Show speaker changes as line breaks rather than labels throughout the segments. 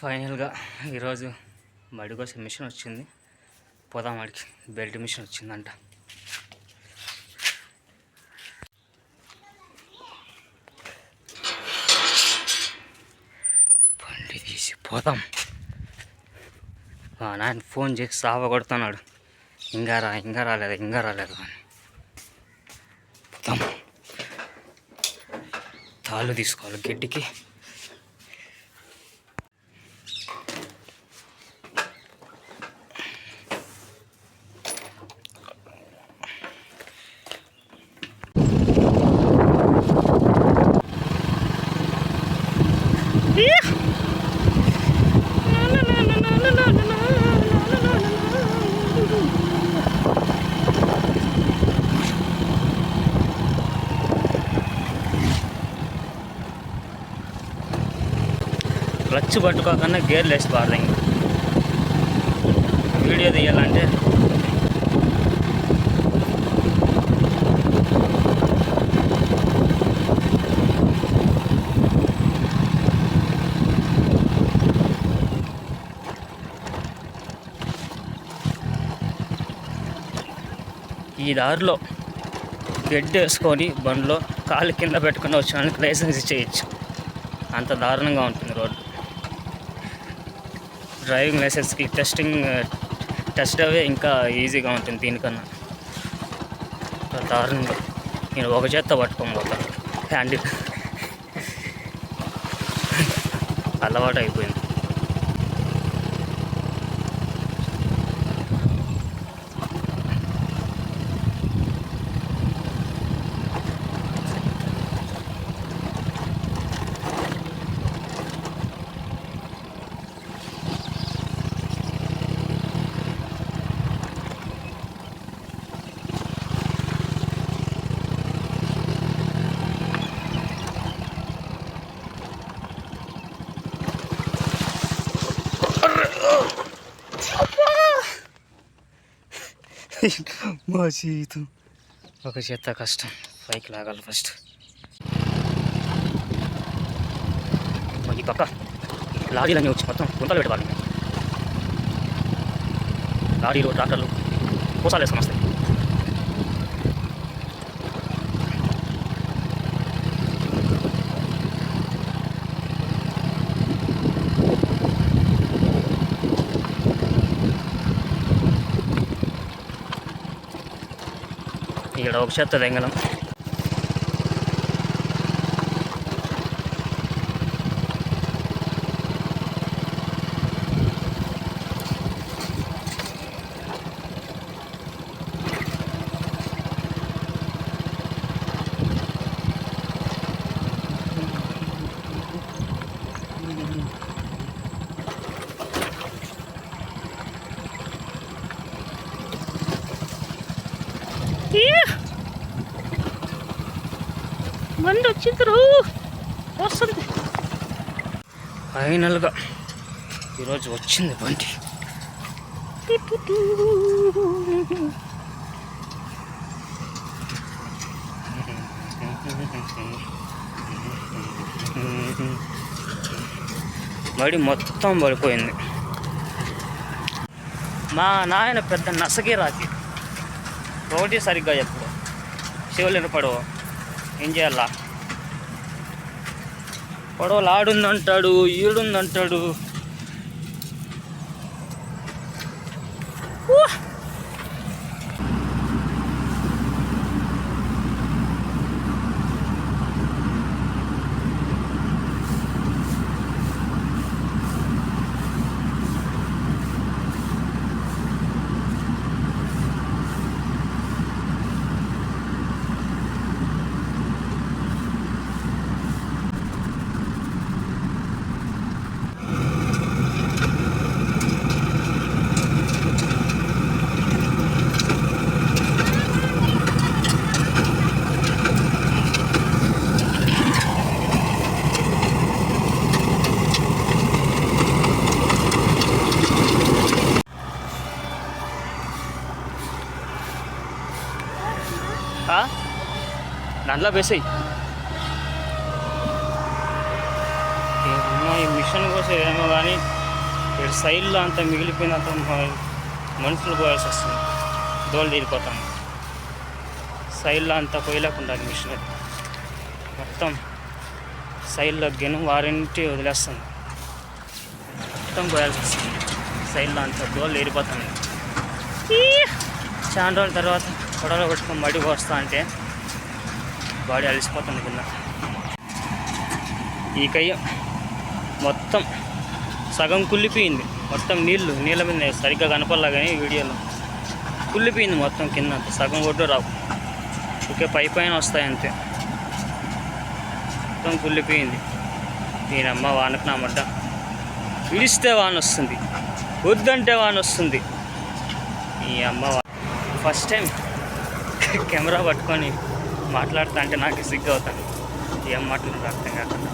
ఫైనల్గా ఈరోజు మడికోసే మిషన్ వచ్చింది. పోదాం వాడికి. బెల్ట్ మిషన్ వచ్చిందంట. బండి తీసి పోదాం. మా నాయన ఫోన్ చేసి సావ కొడుతున్నాడు. ఇంకా రా ఇంకా రాలేదు ఇంకా రాలేదు అని. పోదాం. తాళ్ళు తీసుకోవాలి గడ్డికి. క్లచ్ పట్టుకోకుండా గేర్లు వేసి పాడదు వీడియో తీయాలంటే ఈ దారిలో గడ్డి వేసుకొని బండిలో కాలు కింద పెట్టుకుని వచ్చడానికి లైసెన్స్ ఇచ్చేయచ్చు అంత దారుణంగా ఉంటుంది రోడ్డు. డ్రైవింగ్ లైసెన్స్కి టెస్టింగ్ టెస్ట్ అవే ఇంకా ఈజీగా ఉంటుంది దీనికన్నా. దారుణంగా. నేను ఒక చేత్తో పట్టుకొని పోతాను అలవాటు అయిపోయింది మా జీవితం ఒక చేత కష్టం పైకి లాగాలి ఫస్ట్ ఈ పక్క లారీలన్నీ వచ్చి మొత్తం గుంతలు పెట్టవాలి లారీలు ట్రాక్టర్లు పూసాలు వేసుకొని వస్తాయి ఇక్కడ ఒక చెత్త తెంగలం బండి వచ్చిందిరు వస్తుంది. ఫైనల్గా ఈరోజు వచ్చింది బండి. బడి మొత్తం పడిపోయింది. మా నాయన పెద్ద నసగిరాకి. ఒకటి సరిగ్గా చెప్పు శివలిన పడవ ఏం చేయాలా? పొడవలు ఆడుందంటాడు ఈడుందంటాడు. దాంట్లో వేసేయి. ఈ మిషన్ కోసం ఏమో కానీ ఇక్కడ సైడ్లో అంతా మిగిలిపోయినంత మనుషులు పోయాల్సి వస్తుంది. దోలు తీరిపోతాం. సైడ్లో అంతా పోయలేకుండా మిషన్. మొత్తం సైడ్లో గెను వారింటి వదిలేస్తుంది మొత్తం పోయాల్సి వస్తుంది. సైడ్లో అంతా దోలు తీరిపోతుంది చాలా రోజుల తర్వాత కొడలు పెట్టుకొని బడికి వస్తా అంటే బాడీ అలసిపోతుంది కింద. ఈ కయ్య మొత్తం సగం కుళ్ళిపోయింది. మొత్తం నీళ్ళు నీళ్ళ మీద సరిగ్గా కనపడలా కానీ వీడియోలో. కుళ్ళిపోయింది మొత్తం కింద సగం ఒడ్డు రావు. ఓకే పై పైన వస్తాయి అంతే. మొత్తం కుళ్ళిపోయింది. నేనమ్మ వానకు నామడ్డ విడిస్తే వాన వస్తుంది. వద్దంటే వాన వస్తుంది. ఈ అమ్మ వా- ఫస్ట్ టైం కెమెరా పట్టుకొని మాట్లాడుతా అంటే నాకు సిగ్గు అవుతాను ఏం మాట్లాడారు అర్థం కాకుండా.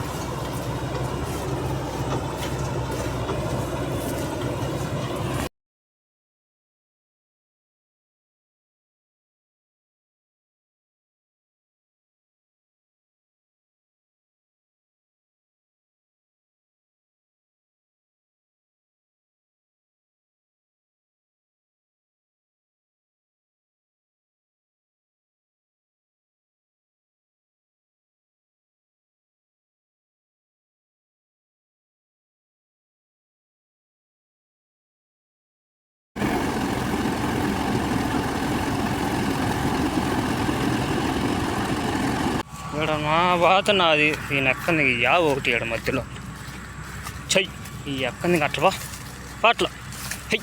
ఇక్కడ మా బాత నాది. ఈ నెక్కంది యా ఒకటి ఇక్కడ మధ్యలో. చెయ్యి ఈ ఎక్కంది అట్లా బా పాటలు. హై.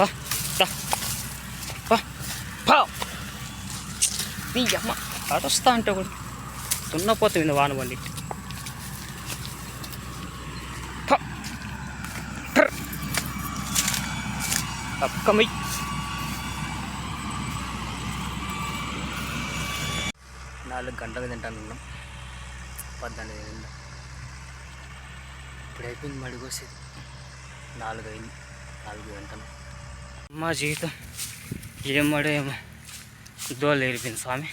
పా. అమ్మ. అరుస్తా అంటే కూడా తున్నపోతే దున్నపోతుంది వాన బండి పా. అక్కమై నాలుగు గంటలకు తింటాను పద్దెనిమిది అయింది. ఇప్పుడు అయిపోయింది మడిగోసేది నాలుగు అయింది. నాలుగు గంటలు మా జీవితం ఏం మడో ఏమో. దోలు ఏరిపోయింది స్వామి.